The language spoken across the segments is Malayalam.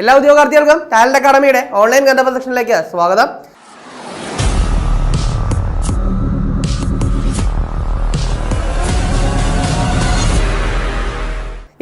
എല്ലാ ഉദ്യോഗാർത്ഥികൾക്കും ടാലന്റ് അക്കാഡമിയുടെ ഓൺലൈൻ കണ്ടപ്പ സെക്ഷനിലേക്ക് സ്വാഗതം.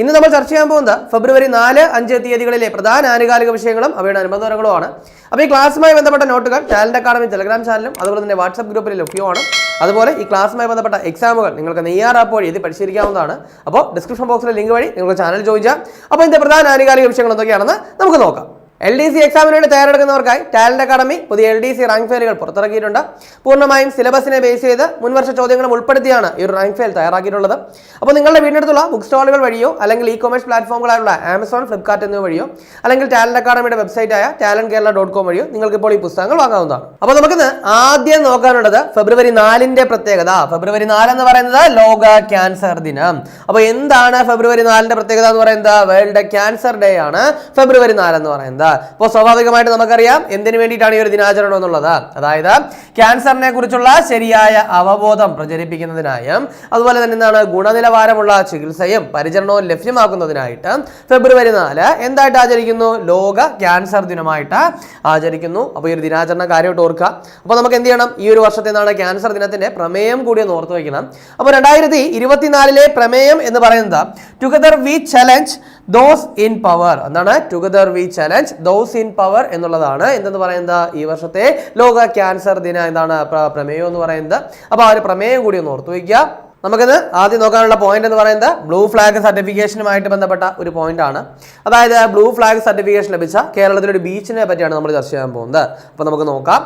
ഇന്ന് നമ്മൾ ചർച്ച ചെയ്യാൻ പോകുന്നത് ഫെബ്രുവരി നാല് അഞ്ച് തീയതികളിലെ പ്രധാന ആനുകാലിക വിഷയങ്ങളും അവയുടെ അനുബന്ധങ്ങളുമാണ് അപ്പോൾ ഈ ക്ലാസ്സുമായി ബന്ധപ്പെട്ട നോട്ടുകൾ ടാലന്റ് അക്കാഡമി ടെലഗ്രാം ചാനലും അതുപോലെ തന്നെ വാട്സ്ആപ്പ് ഗ്രൂപ്പിൽ ലഭ്യമാണ്. അതുപോലെ ഈ ക്ലാസ്സുമായി ബന്ധപ്പെട്ട എക്സാമുകൾ നിങ്ങൾക്ക് നെയ്യാറാപ്പ് വഴി ഇത് പരിശീലിക്കാവുന്നതാണ്. അപ്പോൾ ഡിസ്ക്രിപ്ഷൻ ബോക്സിലെ ലിങ്ക് വഴി നിങ്ങൾക്ക് ചാനൽ ചോദിച്ചാൽ അപ്പോൾ ഇതിന്റെ പ്രധാന ആനുകാലിക വിഷയങ്ങൾ എന്തൊക്കെയാണെന്ന് നമുക്ക് നോക്കാം. എൽ ഡി സി എക്സാമിന് വേണ്ടി തയ്യാറെടുക്കുന്നവർക്കായി ടാലന്റ് അക്കാഡമി പുതിയ എൽ ഡി സി റാങ്ക് ഫെയിലുകൾ പുറത്തിറക്കിയിട്ടുണ്ട്. പൂർണമായും സിലബസിനെ ബേസ് ചെയ്ത് മുൻവർഷ ചോദ്യങ്ങളും ഉൾപ്പെടുത്തിയാണ് ഈ ഒരു റാങ്ക് ഫെയിൽ തയ്യാറാക്കിയിട്ടുള്ളത്. അപ്പോൾ നിങ്ങളുടെ വീടിനടുത്തുള്ള ബുക്ക് സ്റ്റാളുകൾ വഴിയോ അല്ലെങ്കിൽ ഇ കൊമേഴ്സ് പ്ലാറ്റ്ഫോമുകളായുള്ള ആമസോൺ ഫ്ലിപ്കാർട്ട് എന്നിവ വഴിയോ അല്ലെങ്കിൽ ടാലന്റ് അക്കാഡമിയുടെ വെബ്സൈറ്റായ ടാലന്റ് കേരള ഡോട്ട് കോം വഴിയോ നിങ്ങൾക്ക് ഇപ്പോൾ ഈ പുസ്തകങ്ങൾ വാങ്ങാവുന്നതാണ്. അപ്പോൾ നമുക്ക് ആദ്യം നോക്കാനുള്ളത് ഫെബ്രുവരി നാലിന്റെ പ്രത്യേകത. ഫെബ്രുവരി നാല് എന്ന് പറയുന്നത് ലോക ക്യാൻസർ ദിനം. അപ്പോൾ എന്താണ് ഫെബ്രുവരി നാലിന്റെ പ്രത്യേകത എന്ന് പറയുന്നത്? വേൾഡ് ക്യാൻസർ ഡേ ആണ്. ഫെബ്രുവരി നാല് എന്ന് പറയുന്നത്. അപ്പോൾ സ്വാഭാവികമായിട്ട് നമുക്കറിയാം എന്തിനു വേണ്ടിയിട്ടാണ് ഈ ഒരു ദിനാചരണം എന്നുള്ളത്? അതായത് ക്യാൻസറിനെ കുറിച്ചുള്ള ശരിയായ അവബോധം പ്രചരിപ്പിക്കുന്നതിനായും അതുപോലെ തന്നെ എന്താണ് ഗുണനിലവാരമുള്ള ചികിത്സയും പരിചരണവും ലഭ്യമാക്കുന്നതിനായിട്ട് ഫെബ്രുവരി നാല് എന്തായിട്ട് ആചരിക്കുന്നു? ലോക ക്യാൻസർ ദിനമായിട്ട് ആചരിക്കുന്നു. അപ്പോൾ ഈ ഒരു ദിനാചരണ കാര്യമായിട്ട് ഓർക്കുക. അപ്പോൾ നമുക്ക് എന്ത് ചെയ്യണം? ഈ ഒരു വർഷത്തെ എന്താണ് ക്യാൻസർ ദിനത്തിന്റെ പ്രമേയം കൂടി ഒന്ന് ഓർത്ത് വയ്ക്കണം അപ്പോൾ രണ്ടായിരത്തി ഇരുപത്തിനാലിലെ പ്രമേയം എന്ന് പറയുന്നത് together we challenge those in power എന്താണ്? Together we challenge those in power എന്നുള്ളതാണ്. എന്തെന്ന് പറയുന്നത്? ഈ വർഷത്തെ ലോക ക്യാൻസർ ദിന എന്താണ്? പ്രമേയം എന്ന് പറയുന്നത്. അപ്പോൾ ആ ഒരു പ്രമേയം കൂടി ഒന്ന് ഓർത്തു വയ്ക്കുക. നമുക്കിത് ആദ്യം നോക്കാനുള്ള പോയിന്റ് എന്ന് പറയുന്നത് ബ്ലൂ ഫ്ലാഗ് സർട്ടിഫിക്കേഷനുമായിട്ട് ബന്ധപ്പെട്ട ഒരു പോയിന്റ് ആണ്. അതായത് ബ്ലൂ ഫ്ലാഗ് സർട്ടിഫിക്കേഷൻ ലഭിച്ച കേരളത്തിലെ ഒരു ബീച്ചിനെ പറ്റിയാണ് നമ്മൾ ചർച്ച ചെയ്യാൻ പോകുന്നത്. അപ്പോൾ നമുക്ക് നോക്കാം.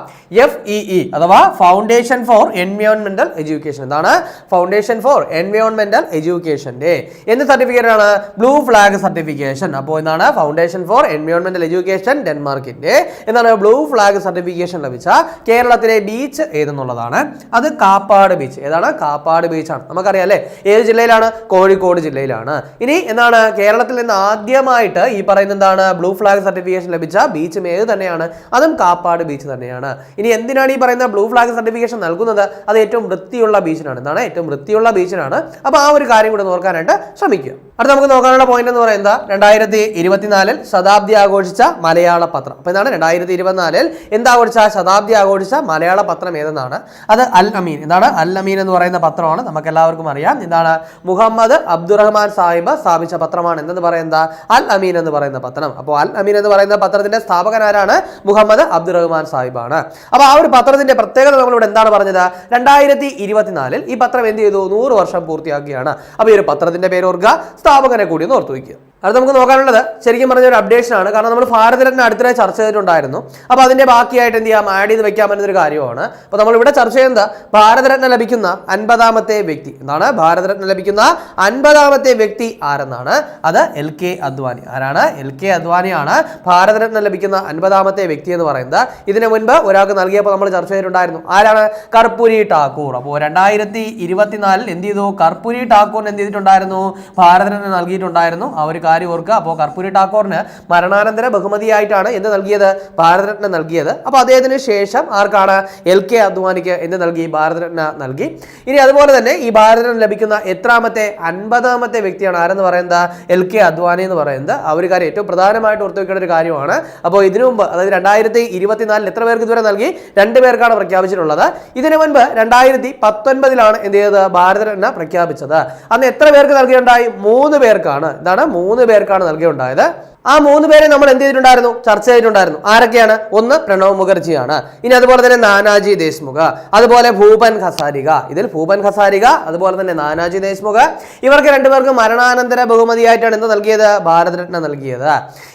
എഫ് ഇ ഇ അഥവാ ഫൗണ്ടേഷൻ ഫോർ എൻവയോൺമെന്റൽ എഡ്യൂക്കേഷൻ എന്താണ്? ഫൗണ്ടേഷൻ ഫോർ എൻവയോൺമെന്റൽ എഡ്യൂക്കേഷന്റെ എന്ത് സർട്ടിഫിക്കറ്റ് ആണ്? ബ്ലൂ ഫ്ലാഗ് സർട്ടിഫിക്കേഷൻ അപ്പോൾ എന്താണ്? ഫൗണ്ടേഷൻ ഫോർ എൻവയോൺമെന്റൽ എഡ്യൂക്കേഷൻ ഡെൻമാർക്കിന്റെ എന്താണ്? ബ്ലൂ ഫ്ലാഗ് സർട്ടിഫിക്കേഷൻ ലഭിച്ച കേരളത്തിലെ ബീച്ച് ഏതെന്നുള്ളതാണ്? അത് കാപ്പാട് ബീച്ച് ഏതാണ്? കാപ്പാട് ബീച്ചാണ് നമുക്കറിയാം അല്ലേ? ഏത് ജില്ലയിലാണ്? കോഴിക്കോട് ജില്ലയിലാണ്. ഇനി എന്താണ്? കേരളത്തിൽ നിന്ന് ആദ്യമായിട്ട് ഈ പറയുന്ന എന്താണ്? ബ്ലൂ ഫ്ലാഗ് സർട്ടിഫിക്കേഷൻ ലഭിച്ച ബീച്ചും ഏത് തന്നെയാണ്? അതും കാപ്പാട് ബീച്ച് തന്നെയാണ്. ഇനി എന്തിനാണ് ഈ പറയുന്ന ബ്ലൂ ഫ്ലാഗ് സർട്ടിഫിക്കേഷൻ നൽകുന്നത്? അത് ഏറ്റവും വൃത്തിയുള്ള ബീച്ചിനാണ്. എന്താണ് ഏറ്റവും വൃത്തിയുള്ള ബീച്ചിനാണ്. അപ്പോൾ ആ ഒരു കാര്യം കൂടെ നോക്കാനായിട്ട് ശ്രമിക്കുക. അടുത്ത നമുക്ക് നോക്കാനുള്ള പോയിന്റ് എന്ന് പറയുന്നത് രണ്ടായിരത്തി ഇരുപത്തിനാലിൽ ശതാബ്ദി ആഘോഷിച്ച മലയാള പത്രം. അപ്പോൾ എന്താണ് രണ്ടായിരത്തി ഇരുപത്തിനാലിൽ എന്താഘോഷിച്ച ശതാബ്ദി ആഘോഷിച്ച മലയാള പത്രം ഏതെന്നാണ്? അത് അൽ അമീൻ. എന്താണ് അൽ അമീൻ എന്ന് പറയുന്ന പത്രമാണ്. നമുക്ക് എല്ലാവർക്കും അറിയാം. എന്താണ് മുഹമ്മദ് അബ്ദുറഹ്മാൻ സാഹിബ് സ്ഥാപിച്ച പത്രമാണ്. എന്തെന്ന് പറയുന്നത്? അൽ അമീൻ എന്ന് പറയുന്ന പത്രം. അപ്പോൾ അൽ അമീൻ എന്ന് പറയുന്ന പത്രത്തിന്റെ സ്ഥാപകനാരാണ് മുഹമ്മദ് അബ്ദുറഹ്മാൻ സാഹിബാണ്. അപ്പോൾ ആ ഒരു പത്രത്തിന്റെ പ്രത്യേകത നമ്മളിവിടെ എന്താണ് പറഞ്ഞത്? രണ്ടായിരത്തി ഇരുപത്തിനാലിൽ ഈ പത്രം എന്ത് ചെയ്തു? നൂറ് വർഷം പൂർത്തിയാക്കുകയാണ്. അപ്പോൾ ഈ ഒരു പത്രത്തിന്റെ പേര് ഓർക്കുക. സ്ഥാപകനെ കൂടി ഒന്ന് ഓർത്ത് വയ്ക്കുക. അത് നമുക്ക് നോക്കാനുള്ളത് ശരിക്കും പറഞ്ഞ ഒരു അപ്ഡേഷൻ ആണ്. കാരണം നമ്മൾ ഭാരതരത്നം അടുത്തിടെ ചർച്ച ചെയ്തിട്ടുണ്ടായിരുന്നു. അപ്പോൾ അതിന്റെ ബാക്കിയായിട്ട് എന്ത് ചെയ്യാം? ആഡ് ചെയ്ത് വെക്കാൻ പറ്റുന്ന ഒരു കാര്യമാണ്. അപ്പോൾ നമ്മൾ ഇവിടെ ചർച്ച ചെയ്യുന്നത് ഭാരതരത്ന ലഭിക്കുന്ന അൻപതാമത്തെ വ്യക്തി എന്താണ്? ഭാരതരത്ന ലഭിക്കുന്ന അൻപതാമത്തെ വ്യക്തി ആരെന്നാണ്? അത് എൽ കെ അദ്വാനി. ആരാണ്? എൽ കെ അദ്വാനിയാണ് ഭാരതരത്ന ലഭിക്കുന്ന അൻപതാമത്തെ വ്യക്തി എന്ന് പറയുന്നത്. ഇതിനു മുൻപ് ഒരാൾക്ക് നൽകിയപ്പോൾ നമ്മൾ ചർച്ച ചെയ്തിട്ടുണ്ടായിരുന്നു. ആരാണ്? കർപ്പൂരി ടാക്കൂർ അപ്പോൾ രണ്ടായിരത്തി ഇരുപത്തിനാലിൽ എന്ത് ചെയ്തു? കർപ്പൂരി ടാക്കൂറിന് എന്ത് ചെയ്തിട്ടുണ്ടായിരുന്നു? ഭാരതരത്ന നൽകിയിട്ടുണ്ടായിരുന്നു. ഒരു കാര്യം ഓർക്കുക. അപ്പോൾ കർപ്പൂരി ടാക്കോറിന് മരണാനന്തര ബഹുമതിയായിട്ടാണ് എന്ത് നൽകിയത്? ഭാരതരത്ന നൽകിയത്. അപ്പോൾ അദ്ദേഹത്തിന് ശേഷം ആർക്കാണ്? എൽ കെ അദ്വാനിക്ക് എന്ത് നൽകി? ഭാരതരത്ന നൽകി. ഇനി അതുപോലെ തന്നെ ഈ ഭാരതരത്ന ലഭിക്കുന്ന എത്രാമത്തെ അൻപതാമത്തെ വ്യക്തിയാണ് ആരെന്ന് പറയുന്നത്? എൽ കെ അദ്വാനി എന്ന് പറയുന്നത്. ആ ഒരു കാര്യം ഏറ്റവും പ്രധാനമായിട്ട് ഓർത്ത് വെക്കേണ്ട ഒരു കാര്യമാണ്. അപ്പോൾ ഇതിനു മുമ്പ് അതായത് രണ്ടായിരത്തി ഇരുപത്തിനാലിൽ എത്ര പേർക്ക് ഇതുവരെ നൽകി? രണ്ട് പേർക്കാണ് പ്രഖ്യാപിച്ചിട്ടുള്ളത്. ഇതിനു മുൻപ് രണ്ടായിരത്തി പത്തൊൻപതിലാണ് എന്ത് ചെയ്തത്? ഭാരതരത്ന പ്രഖ്യാപിച്ചത്. അന്ന് എത്ര പേർക്ക് നൽകിയിട്ടുണ്ടായി? മൂന്ന് പേർക്കാണ്. എന്താണ്? മൂന്ന് പേർക്കാണ് നൽകിയുണ്ടായത്. ആ മൂന്ന് പേരെ നമ്മൾ എന്ത് ചെയ്തിട്ടുണ്ടായിരുന്നു? ചർച്ച ചെയ്തിട്ടുണ്ടായിരുന്നു. ആരൊക്കെയാണ്? ഒന്ന് പ്രണവ് മുഖർജിയാണ്. ഇനി അതുപോലെ തന്നെ നാനാജി ദേശ്മുഖ് അതുപോലെ ഭൂപൻ ഖസാരിക. ഇതിൽ ഭൂപൻ ഖസാരിക അതുപോലെ തന്നെ നാനാജി ദേശ്മുഖ്. ഇവർക്ക് രണ്ടുപേർക്ക് മരണാനന്തര ബഹുമതിയായിട്ടാണ് എന്ത് നൽകിയത് ഭാരതരത്ന നൽകിയത്.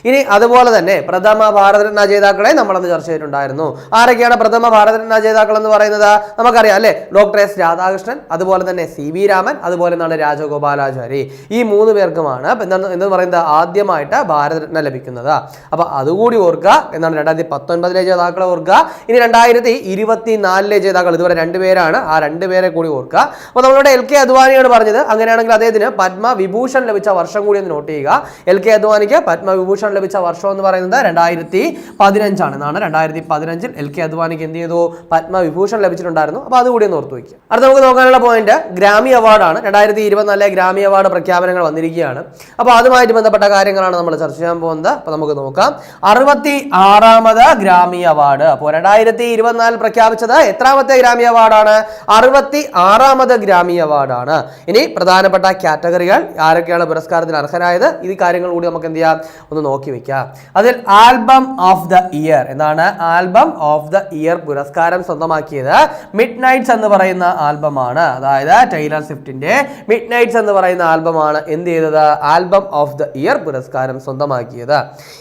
ഇനി അതുപോലെ തന്നെ പ്രഥമ ഭാരതരത്ന ജേതാക്കളെ നമ്മളന്ന് ചർച്ച ചെയ്തിട്ടുണ്ടായിരുന്നു. ആരൊക്കെയാണ് പ്രഥമ ഭാരതരത്ന ജേതാക്കൾ എന്ന് പറയുന്നത്? നമുക്കറിയാം അല്ലെ? ഡോക്ടർ എസ് രാധാകൃഷ്ണൻ അതുപോലെ തന്നെ സി വി രാമൻ അതുപോലെ തന്നെ രാജഗോപാലാചാരി. ഈ മൂന്ന് പേർക്കുമാണ് എന്താണ് എന്ന് പറയുന്നത്? ആദ്യമായിട്ട് ഭാരതരത്ന ലഭിക്കുന്നത്. അപ്പോൾ അതുകൂടി ഓർക്കുക എന്നാണ് രണ്ടായിരത്തി പത്തൊൻപതിലെ ജേതാക്കളെ ഓർക്കുക. ഇനി രണ്ടായിരത്തി ഇരുപത്തി നാലിലെ ജേതാക്കൾ ഇതുവരെ രണ്ടുപേരാണ് ആ രണ്ടുപേരെ കൂടി ഓർക്കുക. അപ്പോൾ നമ്മളുടെ എൽ കെ അദ്വാനിയാണ് പറഞ്ഞത്. അങ്ങനെയാണെങ്കിൽ അദ്ദേഹത്തിന് പത്മ വിഭൂഷൺ ലഭിച്ച വർഷം കൂടി ഒന്ന് നോട്ട് ചെയ്യുക. എൽ കെ അദ്വാനിക്ക് പത്മ വിഭൂഷൺ ലഭിച്ച വർഷം എന്ന് പറയുന്നത് രണ്ടായിരത്തി പതിനഞ്ചാണ്. എന്നാണ് രണ്ടായിരത്തി പതിനഞ്ചിൽ എൽ കെ അദ്വാനിക്ക് എന്ത് ചെയ്തു? പത്മവിഭൂഷൺ ലഭിച്ചിട്ടുണ്ടായിരുന്നു. അപ്പോൾ അതുകൂടി ഒന്ന് ഓർത്ത് വയ്ക്കുക. അടുത്ത നമുക്ക് നോക്കാനുള്ള പോയിന്റ് ഗ്രാമി അവാർഡാണ്. രണ്ടായിരത്തി ഇരുപത്തിനാലിലെ ഗ്രാമി അവാർഡ് പ്രഖ്യാപനങ്ങൾ വന്നിരിക്കുകയാണ്. അപ്പോൾ അതുമായിട്ട് ബന്ധപ്പെട്ട കാര്യങ്ങളാണ് നമ്മൾ ചർച്ച ചെയ്യാൻ പോകുന്നത്? അപ്പൊ നമുക്ക് നോക്കാം. അറുപത്തി ആറാമത് ഗ്രാമി അവാർഡ്. അപ്പോൾ രണ്ടായിരത്തി ഇരുപത്തിനാലിൽ പ്രഖ്യാപിച്ചത് എത്രാമത്തെ ഗ്രാമി അവാർഡാണ്? അറുപത്തി ആറാമത് ഗ്രാമി അവാർഡാണ്. ഇനി പ്രധാനപ്പെട്ട കാറ്റഗറികൾ ആരൊക്കെയാണ് പുരസ്കാരത്തിന് അർഹരായത്? ഈ കാര്യങ്ങൾ കൂടി നമുക്ക് എന്ത് ചെയ്യാം? ഒന്ന് നോക്കി വെക്കാം. അതിൽ ആൽബം ഓഫ് ദ ഇയർ. എന്താണ് ആൽബം ഓഫ് ദ ഇയർ പുരസ്കാരം സ്വന്തമാക്കിയത്? മിഡ് നൈറ്റ്സ് എന്ന് പറയുന്ന ആൽബമാണ്. അതായത് ടൈലർ സ്വിഫ്റ്റിന്റെ മിഡ് നൈറ്റ്സ് എന്ന് പറയുന്ന ആൽബമാണ്. എന്ത് ചെയ്തത്? ആൽബം ഓഫ് ദ ഇയർ പുരസ്കാരം സ്വന്തമാക്കിയത്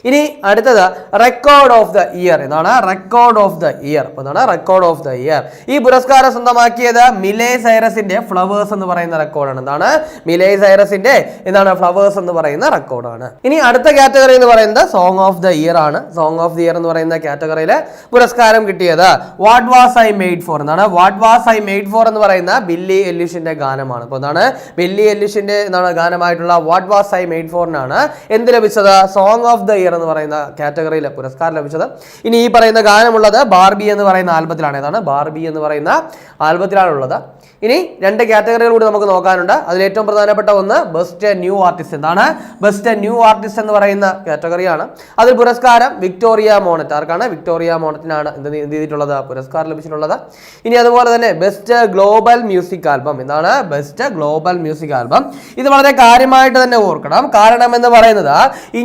ഇനി അടുത്തത് റെക്കോർഡ് ഓഫ് ദ ഇയർ എന്നാണ് റെക്കോർഡ് ഓഫ് ദ ഇയർ എന്നാണ് റെക്കോർഡ് ഓഫ് ദ ഇയർ ഈ പുരസ്കാരം സ്വന്തമാക്കിയത് മിലേ സൈറസിന്റെ ഫ്ലവേഴ്സ് എന്ന് പറയുന്ന റെക്കോർഡാണ് എന്താണ്? മിലേ സൈറസിന്റെ എന്താണ്? ഫ്ലവേഴ്സ് എന്ന് പറയുന്ന റെക്കോർഡാണ് ഇനി അടുത്ത കാറ്റഗറി എന്ന് പറയുന്നത് സോങ് ഓഫ് ദ ഇയർ ആണ്. സോങ് ഓഫ് ദ ഇയർ എന്ന് പറയുന്ന കാറ്റഗറിയിൽ പുരസ്കാരം കിട്ടിയത് what was I made for എന്നാണ് what was I made for എന്ന് പറയുന്ന ബില്ലി എല്ലിഷിന്റെ ഗാനമാണ്. അപ്പോൾ എന്താണ്? ബില്ലി എല്ലിഷിന്റെ എന്താണ് ഗാനമായിട്ടുള്ള വാട്ട് വാസ് ഐ മെയ്ഡ് ഫോറിനാണ് എന്ത് ലഭിച്ചത്? സോങ് ഓഫ് ദ ഇയർ എന്ന് പറയുന്ന കാറ്റഗറിയിൽ പുരസ്കാരം ലഭിച്ചത്. ഇനി ഈ പറയുന്ന ഗാനമുള്ളത് ബാർബി എന്ന് പറയുന്ന ആൽബത്തിലാണ്. ഏതാണ്? ബാർബി എന്ന് പറയുന്ന ആൽബത്തിലാണുള്ളത്. ഇനി രണ്ട് കാറ്റഗറികൾ കൂടി നമുക്ക് നോക്കാനുണ്ട്. അതിൽ ഏറ്റവും പ്രധാനപ്പെട്ട ഒന്ന് ബെസ്റ്റ് ന്യൂ ആർട്ടിസ്റ്റ് എന്താണ്? ബെസ്റ്റ് ന്യൂ ആർട്ടിസ്റ്റ് എന്ന് പറയുന്ന കാറ്റഗറിയാണ്. അതിൽ പുരസ്കാരം വിക്ടോറിയ മോണറ്റ് ആർക്കാണ്? വിക്ടോറിയ മോണറ്റിനാണ് എന്ത് ചെയ്തിട്ടുള്ളത്? പുരസ്കാരം ലഭിച്ചിട്ടുള്ളത്. ഇനി അതുപോലെ തന്നെ ബെസ്റ്റ് ഗ്ലോബൽ മ്യൂസിക് ആൽബം എന്താണ്? ബെസ്റ്റ് ഗ്ലോബൽ മ്യൂസിക് ആൽബം ഇത് വളരെ കാര്യമായിട്ട് തന്നെ ഓർക്കണം. കാരണം എന്ന് പറയുന്നത്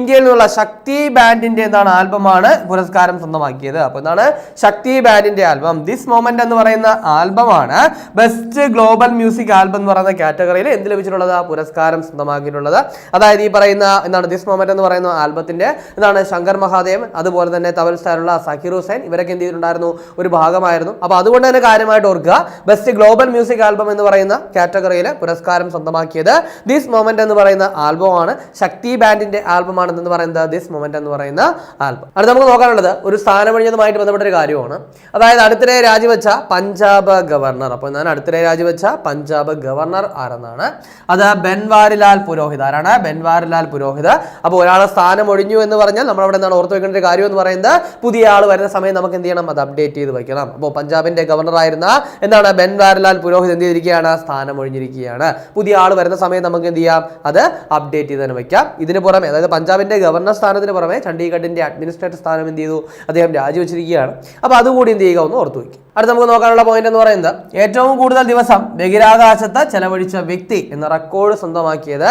ഇന്ത്യയിൽ നിന്നുള്ള ശക്തി ബാൻഡിന്റെ എന്താണ് ആൽബമാണ് പുരസ്കാരം സ്വന്തമാക്കിയത്. അപ്പോൾ എന്താണ് ശക്തി ബാൻഡിന്റെ ആൽബം. ദിസ് മൊമെന്റ് എന്ന് പറയുന്ന ആൽബമാണ് ബെസ്റ്റ് ഗ്ലോബൽ മ്യൂസിക് ആൽബം എന്ന് പറയുന്ന കാറ്റഗറിയിൽ എന്ത് ലഭിച്ചിട്ടുള്ളത്? പുരസ്കാരം സ്വന്തമാക്കിയിട്ടുള്ളത്. അതായത് ഈ പറയുന്ന എന്താണ് ദിസ് മൊമെന്റ് എന്ന് പറയുന്ന ആൽബത്തിന്റെ എന്താണ് ശങ്കർ മഹാദേവൻ അതുപോലെ തന്നെ തവൽ സ്റ്റാറുള്ള സക്കീർ ഹുസൈൻ ഇവരൊക്കെ എന്ത് ചെയ്തിട്ടുണ്ടായിരുന്നു? ഒരു ഭാഗമായിരുന്നു. അപ്പോൾ അതുകൊണ്ട് തന്നെ കാര്യമായിട്ട് ഓർക്കുക ബെസ്റ്റ് ഗ്ലോബൽ മ്യൂസിക് ആൽബം എന്ന് പറയുന്ന കാറ്റഗറിയിൽ പുരസ്കാരം സ്വന്തമാക്കിയത് ദിസ് മൊമെന്റ് എന്ന് പറയുന്ന ആൽബമാണ്. ശക്തി ബാൻഡിന്റെ ആൽബമാണ് എന്ന് പറയുന്നത് ദിസ് മൊമെന്റ് എന്ന് പറയുന്ന ആൽബം അടുത്ത് നമുക്ക് നോക്കാനുള്ളത് ഒരു സ്ഥാനമൊഴിഞ്ഞതുമായിട്ട് ബന്ധപ്പെട്ട ഒരു കാര്യമാണ്. അതായത് അടുത്തിടെ രാജിവെച്ച പഞ്ചാബ് ഗവർണർ. അപ്പോൾ ഞാൻ അടുത്തിടെ രാജിവെച്ച പഞ്ചാബ് ഗവർണർ ആരെന്നാണ്? അത് ബെൻവാരിലാൽ പുരോഹിത്. ആരാണ്? ബെൻവാരിലാൽ പുരോഹിത്. അപ്പോൾ ഒരാളെ സ്ഥാനം ഒഴിഞ്ഞു എന്ന് പറഞ്ഞാൽ നമ്മൾ അവിടെ എന്താണ് ഓർത്ത് വെക്കേണ്ട ഒരു കാര്യം എന്ന് പറയുന്നത് പുതിയ ആൾ വരുന്ന സമയം നമുക്ക് എന്ത് ചെയ്യണം? അത് അപ്ഡേറ്റ് ചെയ്ത് വെക്കണം. അപ്പോൾ പഞ്ചാബിന്റെ ഗവർണർ ആയിരുന്ന എന്താണ് ബെൻവാരിലാൽ പുരോഹിത് എന്ത് ചെയ്തിരിക്കുകയാണ്? സ്ഥാനം ഒഴിഞ്ഞിരിക്കുകയാണ് പുതിയ ആൾ വരുന്ന സമയം നമുക്ക് എന്ത് ചെയ്യാം? അത് അപ്ഡേറ്റ് ചെയ്ത് തന്നെ വെക്കാം. ഇതിന് പുറമെ അതായത് പഞ്ചാബിന്റെ ഗവർണർ സ്ഥാനത്തിന് പുറമെ ചണ്ഡീഗഡിന്റെ അഡ്മിനിസ്ട്രേറ്റർ സ്ഥാനം എന്ത് ചെയ്തു? അദ്ദേഹം രാജിവെച്ചിരിക്കുകയാണ്. അപ്പോൾ അതുകൂടി എന്ത് ചെയ്യുക? ഒന്ന് ഓർത്തു വയ്ക്കും അടുത്ത് നമുക്ക് നോക്കാനുള്ള പോയിന്റ് എന്ന് പറയുന്നത് ഏറ്റവും കൂടുതൽ ദിവസം ബഹിരാകാശത്ത് ചെലവഴിച്ച വ്യക്തി എന്ന റെക്കോർഡ് സ്വന്തമാക്കിയത്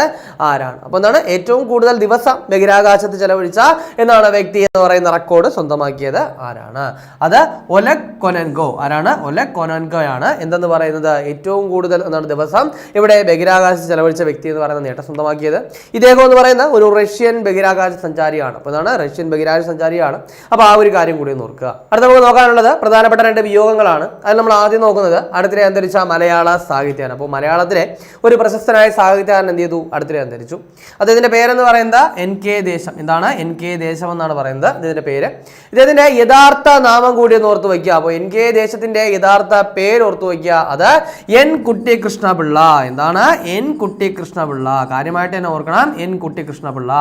ആരാണ്? അപ്പോൾ എന്താണ്? ഏറ്റവും കൂടുതൽ ദിവസം ബഹിരാകാശത്ത് ചെലവഴിച്ച എന്നാണ് വ്യക്തി എന്ന് പറയുന്ന റെക്കോർഡ് സ്വന്തമാക്കിയത് ആരാണ്? അത് ഒലക് കൊനൻഗോ ആരാണ്? ഒലക് കൊനൻഗോയാണ് എന്തെന്ന് പറയുന്നത്? ഏറ്റവും കൂടുതൽ എന്താണ് ദിവസം ഇവിടെ ബഹിരാകാശത്ത് ചെലവഴിച്ച വ്യക്തി എന്ന് പറയുന്ന നേട്ടം സ്വന്തമാക്കിയത്. ഇദ്ദേഹം എന്ന് പറയുന്ന ഒരു റഷ്യൻ ബഹിരാകാശ സഞ്ചാരിയാണ്. അപ്പോൾ എന്താണ്? റഷ്യൻ ബഹിരാകാശ സഞ്ചാരിയാണ്. അപ്പോൾ ആ ഒരു കാര്യം കൂടി നോക്കുക അടുത്ത നമുക്ക് നോക്കാനുള്ളത് പ്രധാനപ്പെട്ട രണ്ട് വിയോഗങ്ങളാണ് അതിൽ നമ്മൾ ആദ്യം നോക്കുന്നത് അടുത്തിടെ അന്തരിച്ച മലയാള സാഹിത്യകാരൻ. അപ്പോൾ മലയാളത്തിലെ ഒരു പ്രശസ്തനായ സാഹിത്യകാരൻ എന്ത് ചെയ്തു? അടുത്തിടെ അന്തരിച്ചു. അദ്ദേഹത്തിന്റെ പേരെന്ന് പറയുന്നത് എൻ കെ ദേശം. എന്താണ്? എൻ കെ ദേശം എന്നാണ് പറയുന്നത് ഇതിന്റെ പേര്. ഇദ്ദേഹത്തിന്റെ യഥാർത്ഥ നാമം കൂടി ഒന്ന് ഓർത്ത് വയ്ക്കുക. അപ്പോൾ എൻ കെ ദേശത്തിന്റെ യഥാർത്ഥ പേര് ഓർത്ത് വയ്ക്കുക. അത് എൻ കുട്ടി കൃഷ്ണപിള്ള എന്താണ്? എൻ കുട്ടി കൃഷ്ണപിള്ള കാര്യമായിട്ട് തന്നെ ഓർക്കണം. എൻ കുട്ടി കൃഷ്ണപിള്ള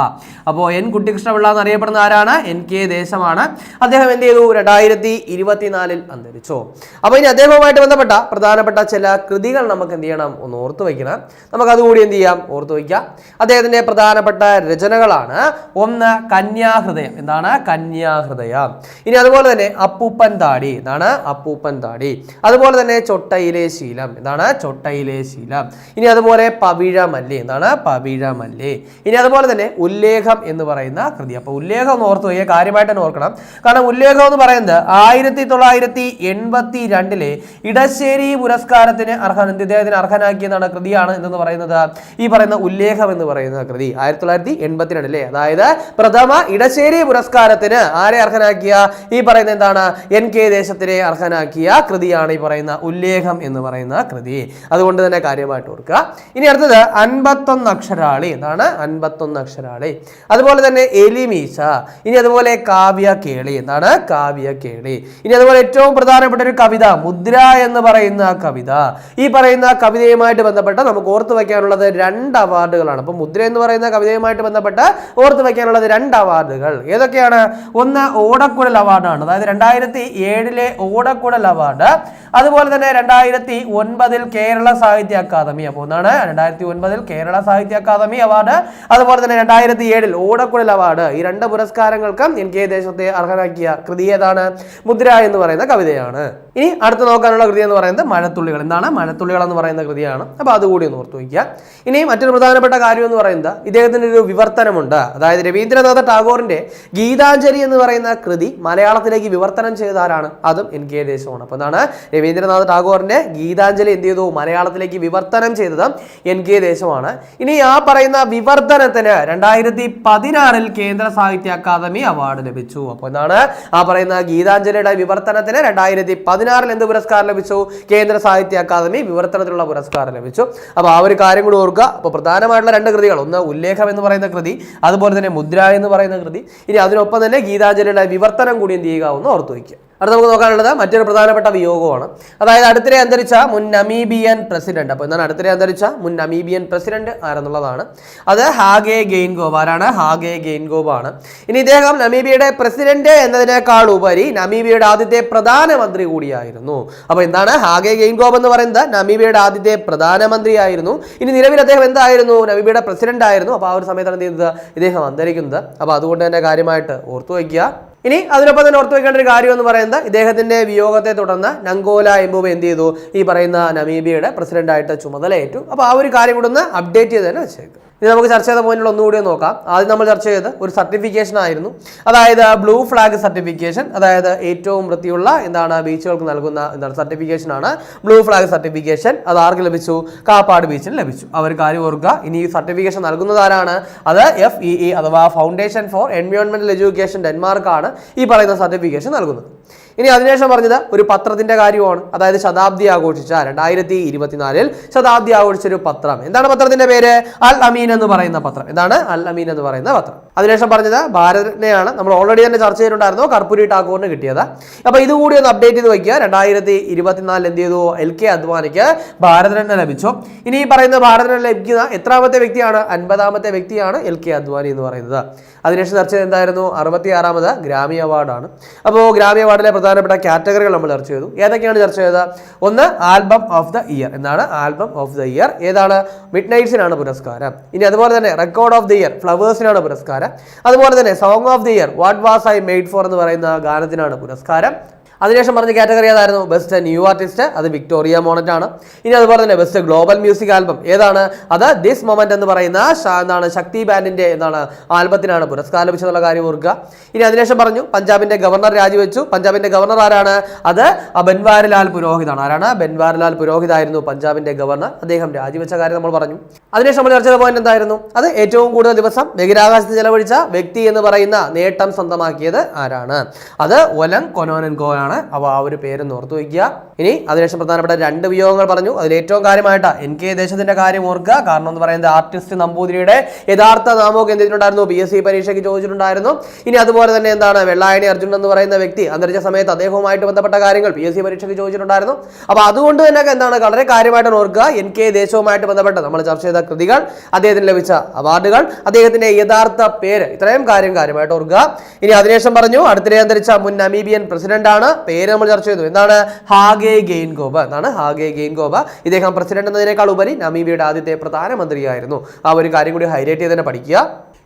അപ്പോൾ എൻ കുട്ടി കൃഷ്ണപിള്ള എന്നറിയപ്പെടുന്ന ആരാണ്? എൻ കെ ദേശമാണ്. അദ്ദേഹം എന്ത് ചെയ്തു? രണ്ടായിരത്തി ഇരുപത്തിനാലിൽ അന്തരിച്ചു. അപ്പോൾ ഇനി അദ്ദേഹവുമായിട്ട് ബന്ധപ്പെട്ട പ്രധാനപ്പെട്ട ചില കൃതികൾ നമുക്ക് എന്ത് ചെയ്യണം? ഒന്ന് ഓർത്തു വയ്ക്കണം. നമുക്ക് അതുകൂടി എന്ത് ചെയ്യാം? ഓർത്തു വയ്ക്കാം. അദ്ദേഹത്തിന്റെ പ്രധാനപ്പെട്ട രചനകളാണ് ഒന്ന് കന്യാഹൃദയം. എന്താണ്? കന്യാഹൃദയം. ഇനി അതുപോലെ തന്നെ അപ്പൂപ്പൻ താടി. എന്താണ്? അപ്പൂപ്പൻ താടി. അതുപോലെ തന്നെ ചൊട്ടയിലെ ശീലം. എന്താണ്? ചൊട്ടയിലെ ശീലം. ഇനി അതുപോലെ പവിഴമല്ലി. എന്താണ്? പവിഴമല്ലി. ഇനി അതുപോലെ തന്നെ ഉല്ലേഖം എന്ന് പറയുന്ന കൃതി. അപ്പോൾ ഉല്ലേഖം ഒന്ന് ഓർത്ത് വയ്ക്കുക. കാര്യമായിട്ട് തന്നെ ഓർക്കണം. കാരണം ഉല്ലേഖം എന്ന് പറയുന്നത് ആയിരത്തി തൊള്ളായിരത്തി എൺപത്തി രണ്ടിലെ ഇടശ്ശേരി പുരസ്കാരത്തിന് അർഹൻ ഇദ്ദേഹത്തിന് അർഹനാക്കിയതാണ് കൃതിയാണ് എന്ന് പറയുന്നത്? ഈ പറയുന്ന ഉല്ലേഖം എന്ന് പറയുന്ന കൃതി. ആയിരത്തി തൊള്ളായിരത്തി എൺപത്തിരണ്ടിലെ. അതായത് പ്രഥമ ഇടശ്ശേരി പുരസ്കാരത്തിന് ആരെ അർഹനാക്കിയ? ഈ പറയുന്ന എന്താണ്? എൻ കെ ദേശത്തിനെ അർഹനാക്കിയ കൃതിയാണ് ഈ പറയുന്ന ഉല്ലേഖം എന്ന് പറയുന്ന കൃതി. അതുകൊണ്ട് തന്നെ കാര്യമായിട്ട് ഓർക്കുക. ഇനി അടുത്തത് അൻപത്തൊന്ന് അക്ഷരാളി. എന്താണ്? അൻപത്തൊന്ന് അക്ഷരാളി. അതുപോലെ തന്നെ എലിമീശ. ഇനി അതുപോലെ കാവ്യ കേളി എന്താണ്? കാവ്യ കേളി ഇനി അതുപോലെ ഏറ്റവും പ്രധാനപ്പെട്ട ബന്ധപ്പെട്ട ഒരു കവിത മുദ്ര എന്ന് പറയുന്ന ആ കവിത. ഈ പറയുന്ന കവിതയുമായിട്ട് ബന്ധപ്പെട്ട നമുക്ക് ഓർത്ത് വയ്ക്കാനുള്ളത് രണ്ട് അവാർഡുകളാണ്. അപ്പൊ മുദ്ര എന്ന് പറയുന്ന കവിതയുമായിട്ട് ബന്ധപ്പെട്ട് ഓർത്ത് വയ്ക്കാനുള്ളത് രണ്ട് അവാർഡുകൾ. ഏതൊക്കെയാണ്? ഒന്ന് ഓടക്കുഴൽ അവാർഡാണ്. അതായത് രണ്ടായിരത്തി ഏഴിലെ ഓടക്കുഴൽ അവാർഡ്. അതുപോലെ തന്നെ രണ്ടായിരത്തി ഒൻപതിൽ കേരള സാഹിത്യ അക്കാദമി. അപ്പോൾ ഒന്നാണ് രണ്ടായിരത്തി ഒൻപതിൽ കേരള സാഹിത്യ അക്കാദമി അവാർഡ്. അതുപോലെ തന്നെ രണ്ടായിരത്തി ഏഴിൽ ഓടക്കുഴൽ അവാർഡ്. ഈ രണ്ട് പുരസ്കാരങ്ങൾക്കും എൻ കെ ദേശത്തെ അർഹനാക്കിയ കൃതി ഏതാണ്? മുദ്ര എന്ന് പറയുന്ന കവിതയാണ്. ഇനി അടുത്ത് നോക്കാനുള്ള കൃതി എന്ന് പറയുന്നത് മഴത്തുള്ളികൾ. എന്താണ്? മഴത്തുള്ളികൾ എന്ന് പറയുന്ന കൃതിയാണ്. അപ്പോൾ അതുകൂടി ഒന്ന് ഓർത്ത് വയ്ക്കുക. ഇനി മറ്റൊരു പ്രധാനപ്പെട്ട കാര്യം എന്ന് പറയുന്നത് ഇദ്ദേഹത്തിന്റെ ഒരു വിവർത്തനമുണ്ട്. അതായത് രവീന്ദ്രനാഥ ടാഗോറിന്റെ ഗീതാഞ്ജലി എന്ന് പറയുന്ന കൃതി മലയാളത്തിലേക്ക് വിവർത്തനം ചെയ്ത ആരാണ് അതും എൻ കെ ദേശമാണ് അപ്പോൾ എന്താണ്? രവീന്ദ്രനാഥ ടാഗോറിന്റെ ഗീതാഞ്ജലി എന്ത് ചെയ്തു? മലയാളത്തിലേക്ക് വിവർത്തനം ചെയ്തത് എൻ കെ ദേശമാണ് ഇനി ആ പറയുന്ന വിവർത്തനത്തിന് രണ്ടായിരത്തി പതിനാറിൽ കേന്ദ്ര സാഹിത്യ അക്കാദമി അവാർഡ് ലഭിച്ചു. അപ്പോൾ എന്താണ്? ആ പറയുന്ന ഗീതാഞ്ജലിയുടെ വിവർത്തനത്തിന് രണ്ടായിരത്തി പതിനാറിൽ എന്ത് പുരസ്കാരം ലഭിച്ചു? കേന്ദ്ര സാഹിത്യ അക്കാദമി വിവർത്തനത്തിലുള്ള പുരസ്കാരം ലഭിച്ചു. അപ്പോൾ ആ ഒരു കാര്യം കൂടി ഓർക്കുക. അപ്പോൾ പ്രധാനമായിട്ടുള്ള രണ്ട് കൃതികൾ. ഒന്ന് ഉല്ലേഖം എന്ന് പറയുന്ന കൃതി അതുപോലെ തന്നെ മുദ്ര എന്ന് പറയുന്ന കൃതി. ഇനി അതിനൊപ്പം തന്നെ ഗീതാഞ്ജലിയുടെ വിവർത്തനം കൂടി എന്ത് ചെയ്യുക? ഒന്ന് ഓർത്തു വയ്ക്കുക. അടുത്ത നമുക്ക് നോക്കാനുള്ളത് മറ്റൊരു പ്രധാനപ്പെട്ട വിയോഗമാണ്. അതായത് അടുത്തിടെ അന്തരിച്ച മുൻ നമീബിയൻ പ്രസിഡന്റ്. അപ്പോൾ എന്താണ് അടുത്തിടെ അന്തരിച്ച മുൻ നമീബിയൻ പ്രസിഡന്റ് ആരെന്നുള്ളതാണ്. അത് ഹാഗെ ഗെയിൻഗോബ് ആരാണ്? ഹാഗെ ഗെയിൻഗോബ് ആണ് ഇനി ഇദ്ദേഹം നമീബിയയുടെ പ്രസിഡന്റ് എന്നതിനേക്കാൾ ഉപരി നമീബിയയുടെ ആദ്യത്തെ പ്രധാനമന്ത്രി കൂടിയായിരുന്നു. അപ്പോൾ എന്താണ്? ഹാഗെ ഗെയിൻഗോബ് എന്ന് പറയുന്നത് നമീബിയയുടെ ആദ്യത്തെ പ്രധാനമന്ത്രിയായിരുന്നു ഇനി നിലവിൽ അദ്ദേഹം എന്തായിരുന്നു? നമീബിയയുടെ പ്രസിഡന്റ് ആയിരുന്നു. അപ്പോൾ ആ ഒരു സമയത്താണ് എന്ത് ചെയ്യുന്നത് ഇദ്ദേഹം അന്തരിക്കുന്നത്. അപ്പോൾ അതുകൊണ്ട് തന്നെ കാര്യമായിട്ട് ഓർത്തു വയ്ക്കുക. ഇനി അതിനൊപ്പം തന്നെ ഓർത്ത് വെക്കേണ്ട ഒരു കാര്യം എന്ന് പറയുന്നത് ഇദ്ദേഹത്തിന്റെ വിയോഗത്തെ തുടർന്ന് നങ്കോല എംബുബ എന്ത് ചെയ്തു? ഈ പറയുന്ന നമീബിയയുടെ പ്രസിഡന്റായിട്ട് ചുമതലയേറ്റു. അപ്പോൾ ആ ഒരു കാര്യം കൂടെ ഒന്ന് അപ്ഡേറ്റ് ചെയ്ത് തന്നെ വെച്ചേക്കും. ഇനി നമുക്ക് ചർച്ച ചെയ്ത പോയിന്റുകൾ ഒന്നുകൂടി നോക്കാം. ആദ്യം നമ്മൾ ചർച്ച ചെയ്ത് ഒരു സർട്ടിഫിക്കേഷൻ ആയിരുന്നു. അതായത് ബ്ലൂ ഫ്ലാഗ് സർട്ടിഫിക്കേഷൻ അതായത് ഏറ്റവും വൃത്തിയുള്ള എന്താണ് ബീച്ചുകൾക്ക് നൽകുന്ന എന്താണ് സർട്ടിഫിക്കേഷൻ ആണ്. ബ്ലൂ ഫ്ലാഗ് സർട്ടിഫിക്കേഷൻ അത് ആർക്ക് ലഭിച്ചു? കാപ്പാട് ബീച്ചിന് ലഭിച്ചു. അവർ കാര്യം ഓർക്കുക. ഇനി ഈ സർട്ടിഫിക്കേഷൻ നൽകുന്നത് ആരാണ്? അത് എഫ് ഇ ഇ അഥവാ ഫൗണ്ടേഷൻ ഫോർ എൻവയോൺമെന്റൽ എഡ്യൂക്കേഷൻ ഡെൻമാർക്കാണ് ഈ പറയുന്ന സർട്ടിഫിക്കേഷൻ നൽകുന്നത്. ഇനി അതിനുശേഷം പറഞ്ഞത് ഒരു പത്രത്തിന്റെ കാര്യമാണ് അതായത് ശതാബ്ദി ആഘോഷിച്ച രണ്ടായിരത്തി ഇരുപത്തിനാലിൽ ശതാബ്ദി ആഘോഷിച്ച ഒരു പത്രം. എന്താണ് പത്രത്തിന്റെ പേര്? അൽ അമീൻ എന്ന് പറയുന്ന പത്രം. എന്താണ് അൽ അമീൻ എന്ന് പറയുന്ന പത്രം. അതിനുശേഷം പറഞ്ഞത് ഭാരതനെയാണ്. നമ്മൾ ഓൾറെഡി തന്നെ ചർച്ച ചെയ്തിട്ടുണ്ടായിരുന്നു കർപ്പൂരി ടാക്കൂറിന് കിട്ടിയത്. അപ്പോൾ ഇതുകൂടി ഒന്ന് അപ്ഡേറ്റ് ചെയ്ത് വയ്ക്കുക. രണ്ടായിരത്തി ഇരുപത്തിനാലിൽ എന്ത് ചെയ്തു? എൽ കെ അദ്വാനിക്ക് ഭാരതരത്ന ലഭിച്ചു. ഇനി ഈ പറയുന്ന ഭാരതരത്ന ലഭിക്കുന്ന എത്രാമത്തെ വ്യക്തിയാണ്? അൻപതാമത്തെ വ്യക്തിയാണ് എൽ കെ അദ്വാനി എന്ന് പറയുന്നത്. അതിനുശേഷം ചർച്ച ചെയ്ത് എന്തായിരുന്നു? അറുപത്തി ആറാമത് ഗ്രാമി അവാർഡാണ്. അപ്പോൾ ഗ്രാമി അവാർഡിലെ പ്രധാനപ്പെട്ട കാറ്റഗറികൾ നമ്മൾ ചർച്ച ചെയ്തു. ഏതൊക്കെയാണ് ചർച്ച ചെയ്തത്? ഒന്ന് ആൽബം ഓഫ് ദ ഇയർ. എന്നാണ് ആൽബം ഓഫ് ദ ഇയർ. ഏതാണ്? മിഡ് നൈറ്റ്സിനാണ് പുരസ്കാരം. ഇനി അതുപോലെ തന്നെ റെക്കോർഡ് ഓഫ് ദി ഇയർ ഫ്ലവേഴ്സിനാണ് പുരസ്കാരം. അതുപോലെ തന്നെ song of the year what was I made for എന്ന് പറയുന്ന ഗാനത്തിനാണ് പുരസ്കാരം. അതിനുശേഷം പറഞ്ഞ കാറ്റഗറി ഏതായിരുന്നു? ബെസ്റ്റ് ന്യൂ ആർട്ടിസ്റ്റ് അത് വിക്ടോറിയ മോണറ്റ് ആണ്. ഇനി അതുപോലെ തന്നെ ബെസ്റ്റ് ഗ്ലോബൽ മ്യൂസിക് ആൽബം ഏതാണ്? അത് ദിസ് മൊമെന്റ് എന്ന് പറയുന്ന എന്താണ് ശക്തി ബാൻഡിന്റെ എന്താണ് ആൽബത്തിനാണ് പുരസ്കാരം ലഭിച്ചതുള്ള കാര്യം ഓർക്കുക. ഇനി അതിനുശേഷം പറഞ്ഞു പഞ്ചാബിന്റെ ഗവർണർ രാജിവെച്ചു. പഞ്ചാബിന്റെ ഗവർണർ ആരാണ്? അത് ബൻവാരിലാൽ പുരോഹിതാണ് ആരാണ്? ബൻവാരിലാൽ പുരോഹിതായിരുന്നു പഞ്ചാബിന്റെ ഗവർണർ. അദ്ദേഹം രാജിവെച്ച കാര്യം നമ്മൾ പറഞ്ഞു. അതിനുശേഷം നമ്മൾ ചർച്ച ചെയ്ത പോയിന്റ് എന്തായിരുന്നു? അത് ഏറ്റവും കൂടുതൽ ദിവസം ബഹിരാകാശത്ത് ചെലവഴിച്ച വ്യക്തി എന്ന് പറയുന്ന നേട്ടം സ്വന്തമാക്കിയത് ആരാണ്? അത് ഒലം കൊനോനൻകോ ആണ്. അപ്പോൾ ആ ഒരു പേരൊന്ന് ഓർത്തു വയ്ക്കുക. ഇനി അതിനുശേഷം പ്രധാനപ്പെട്ട രണ്ട് വിയോഗങ്ങൾ പറഞ്ഞു. അതിൽ ഏറ്റവും കാര്യമായിട്ട് എൻ കെ ദേശത്തിന്റെ കാര്യം ഓർക്കുക. കാരണം എന്ന് പറയുന്നത് ആർട്ടിസ്റ്റ് നമ്പൂതിരിയുടെ യഥാർത്ഥ നാമമൊക്കെ എന്ത് ചെയ്തിട്ടുണ്ടായിരുന്നു? എസ് സി പരീക്ഷയ്ക്ക് ചോദിച്ചിട്ടുണ്ടായിരുന്നു. ഇനി അതുപോലെ തന്നെ എന്താണ്? വെള്ളായണി അർജുൻ എന്ന് പറയുന്ന വ്യക്തി അന്തരിച്ച സമയത്ത് അദ്ദേഹവുമായിട്ട് ബന്ധപ്പെട്ട കാര്യങ്ങൾ പി എസ് സി പരീക്ഷയ്ക്ക് ചോദിച്ചിട്ടുണ്ടായിരുന്നു. അപ്പോൾ അതുകൊണ്ട് തന്നെ എന്താണ്? വളരെ കാര്യമായിട്ട് ഓർക്കുക. എൻ കെ ദേശവുമായിട്ട് ബന്ധപ്പെട്ട് നമ്മൾ ചർച്ച ചെയ്ത കൃതികൾ അദ്ദേഹത്തിന് ലഭിച്ച അവാർഡുകൾ അദ്ദേഹത്തിന്റെ യഥാർത്ഥ പേര് ഇത്രയും കാര്യം കാര്യമായിട്ട് ഓർക്കുക. ഇനി അതിനുശേഷം പറഞ്ഞു അടുത്തിടെ അന്തരിച്ച മുൻ നമീബിയൻ പ്രസിഡന്റ് ആണ് പേര് നമ്മൾ ചർച്ച ചെയ്തു. എന്താണ്? ഹാഗെ ഗെയിൻ ഗോബ എന്നാണ് ഹാഗെ ഗെയിൻ ഗോബ ഇദ്ദേഹം പ്രസിഡന്റ് എന്നതിനേക്കാൾ ഉപരി നമീബിയയുടെ ആദ്യത്തെ പ്രധാനമന്ത്രിയായിരുന്നു. ആ ഒരു കാര്യം കൂടി ഹൈലൈറ്റ് ചെയ്ത് തന്നെ പഠിക്കുക.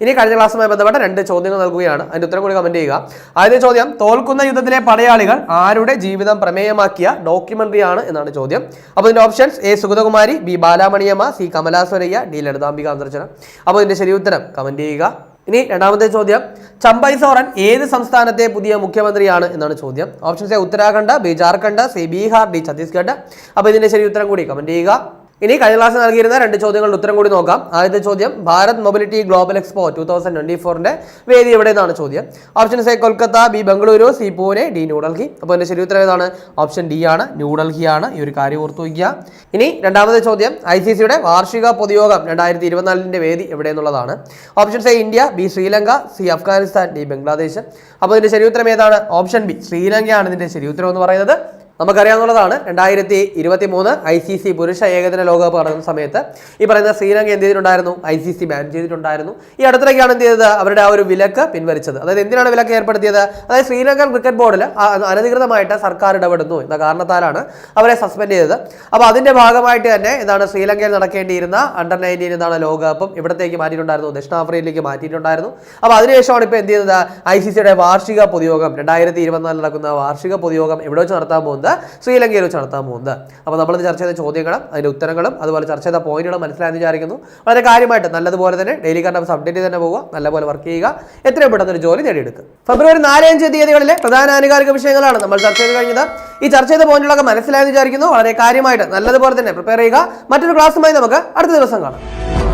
ഇനി കഴിഞ്ഞ ക്ലാസ്സുമായി ബന്ധപ്പെട്ട രണ്ട് ചോദ്യങ്ങൾ നൽകുകയാണ്. അതിന്റെ ഉത്തരം കൂടി കമന്റ് ചെയ്യുക. ആദ്യത്തെ ചോദ്യം തോൽക്കുന്ന യുദ്ധത്തിലെ പടയാളികൾ ആരുടെ ജീവിതം പ്രമേയമാക്കിയ ഡോക്യുമെന്ററി ആണ് എന്നാണ് ചോദ്യം. അപ്പോൾ ഇതിന്റെ options A Sugathakumari B Balamaniamma C Kamala Surayya D Lalithambika Antharjanam അപ്പോൾ ഇതിന്റെ ശരി ഉത്തരം കമന്റ് ചെയ്യുക. ഇനി രണ്ടാമത്തെ ചോദ്യം ചമ്പൈ സോറൻ ഏത് സംസ്ഥാനത്തെ പുതിയ മുഖ്യമന്ത്രിയാണ് എന്നാണ് ചോദ്യം. Options A Uttarakhand B Jharkhand C Bihar D Chhattisgarh. അപ്പോൾ ഇതിന്റെ ശരി ഉത്തരം കൂടി കമന്റ് ചെയ്യുക. ഇനി കഴിഞ്ഞ ക്ലാസ് നൽകിയിരുന്ന രണ്ട് ചോദ്യങ്ങളുടെ ഉത്തരം കൂടി നോക്കാം. ആദ്യത്തെ ചോദ്യം Bharat mobility global expo two thousand twenty ഫോറിന്റെ വേദി എവിടെ നിന്നാണ് ചോദ്യം. Option A Kolkata B Bengaluru C Pune D New Delhi അപ്പോൾ എന്റെ ശരി ഉത്തരം ഏതാണ്? ഓപ്ഷൻ ഡി ആണ് ന്യൂഡൽഹി ആണ് ഈ ഒരു കാര്യം ഓർത്തു വയ്ക്കുക. ഇനി രണ്ടാമത്തെ ചോദ്യം ഐ സി സിയുടെ വാർഷിക പൊതുയോഗം രണ്ടായിരത്തി ഇരുപത്തിനാലിന്റെ വേദി എവിടെ എന്നുള്ളതാണ്. Option A India B Sri Lanka C Afghanistan D Bangladesh. അപ്പോൾ ഇതിന്റെ ശരി ഉത്തരം ഏതാണ്? ഓപ്ഷൻ ബി ശ്രീലങ്കയാണ് ഇതിന്റെ ശരി ഉത്തരം എന്ന് പറയുന്നത്. നമുക്കറിയാവുന്നതാണ് രണ്ടായിരത്തി ഇരുപത്തി മൂന്ന് ഐ സി സി പുരുഷ ഏകദിന ലോകകപ്പ് നടക്കുന്ന സമയത്ത് ഈ പറയുന്ന ശ്രീലങ്ക എന്ത് ചെയ്തിട്ടുണ്ടായിരുന്നു? ഐ സി സി ബാൻ ചെയ്തിട്ടുണ്ടായിരുന്നു. ഈ അടുത്തിടയ്ക്കാണ് എന്ത് ചെയ്തത്? അവരുടെ ആ ഒരു വിലക്ക് പിൻവലിച്ചത്. അതായത് എന്തിനാണ് വിലക്ക് ഏർപ്പെടുത്തിയത്? അതായത് ശ്രീലങ്കൻ ക്രിക്കറ്റ് ബോർഡിൽ അനധികൃതമായിട്ട് സർക്കാർ ഇടപെടുന്നു എന്ന കാരണത്താലാണ് അവരെ സസ്പെൻഡ് ചെയ്തത്. അപ്പോൾ അതിന്റെ ഭാഗമായിട്ട് തന്നെ എന്താണ് ശ്രീലങ്കയിൽ നടക്കേണ്ടിയിരുന്ന അണ്ടർ നയന്റീൻ എന്താണ് ലോകകപ്പും ഇവിടത്തേക്ക് മാറ്റിയിട്ടുണ്ടായിരുന്നു. ദക്ഷിണാഫ്രിക്കയിലേക്ക് മാറ്റിയിട്ടുണ്ടായിരുന്നു. അപ്പോൾ അതിനുശേഷമാണ് ഇപ്പോൾ എന്ത് ചെയ്യുന്നത് ഐ സി സിയുടെ വാർഷിക പൊതുയോഗം രണ്ടായിരത്തി ഇരുപത്തിനാലിൽ നടക്കുന്ന വാർഷിക പൊതുയോഗം എവിടെ വെച്ച് നടത്താൻ പോകുന്നത്? ശ്രീലങ്കയിൽ വെച്ച് നടത്താൻ പോകുന്നത്. അപ്പോൾ നമ്മളിന്ന് ചർച്ച ചെയ്ത ചോദ്യങ്ങളും അതിന്റെ ഉത്തരങ്ങളും അതുപോലെ ചർച്ച ചെയ്ത പോയിന്റുകളും മനസ്സിലായെന്ന് വിചാരിക്കുന്നു. വളരെ കാര്യമായിട്ട് നല്ലതുപോലെ തന്നെ ഡെയിലി കറണ്ട് അപ്ഡേറ്റ് തന്നെ പോവുക നല്ലപോലെ വർക്ക് ചെയ്യുക. എത്രയും പെട്ടെന്ന് ഒരു ജോലി നേടിയെടുക്കുക. ഫെബ്രുവരി നാല് അഞ്ച് തീയതികളിലെ പ്രധാന ആനുകാലിക വിഷയങ്ങളാണ് നമ്മൾ ചർച്ച ചെയ്ത് കഴിഞ്ഞത്. ഈ ചർച്ച ചെയ്ത പോയിന്റുകളൊക്കെ മനസ്സിലായെന്ന് വിചാരിക്കുന്നു. വളരെ കാര്യമായിട്ട് നല്ലതുപോലെ തന്നെ പ്രിപ്പയർ ചെയ്യുക. മറ്റൊരു ക്ലാസ്സുമായി നമുക്ക് അടുത്ത ദിവസം കാണാം.